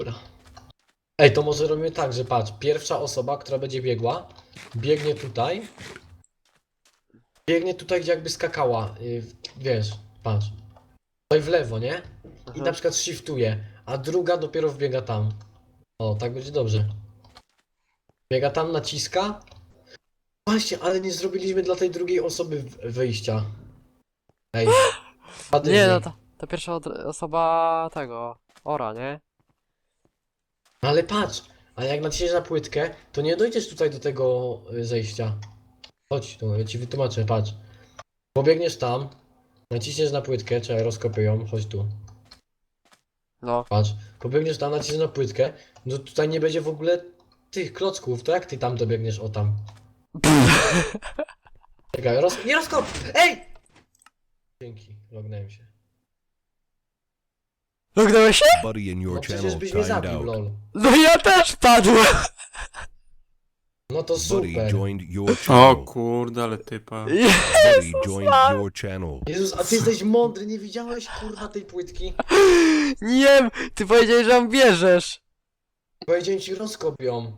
Dobra. Ej, to może robimy tak, że patrz, pierwsza osoba, która będzie biegła, biegnie tutaj. Biegnie tutaj, gdzie jakby skakała. y, wiesz, patrz. Tutaj w lewo, nie? I Aha. na przykład shiftuje, a druga dopiero wbiega tam. O, tak będzie dobrze. Biega tam, naciska. Właśnie, ale nie zrobiliśmy dla tej drugiej osoby w- wyjścia. Ej. Padnie Nie no, to, to pierwsza od- osoba tego, ora, nie? Ale patrz, a jak naciśniesz na płytkę, to nie dojdziesz tutaj do tego y, zejścia. Chodź tu, ja ci wytłumaczę, patrz. Pobiegniesz tam, naciśniesz na płytkę, czekaj, rozkopię ją, chodź tu. No. Patrz, pobiegniesz tam, naciśniesz na płytkę, no tutaj nie będzie w ogóle tych klocków, to jak ty tam dobiegniesz, o tam? Czekaj, roz... nie rozkop! Ej! Dzięki, lognąłem się. Lognąłeś się? Buddy in your No przecież channel byś mnie timed zabił, out. lol. No ja też padłem! No to Buddy super. joined your O channel. kurde, ale typa. Buddy joined your channel. Jezus, a ty jesteś mądry, nie widziałeś kurwa tej płytki? Nie wiem, ty powiedziałeś, że ją bierzesz. Powiedziałem ci rozkop ją.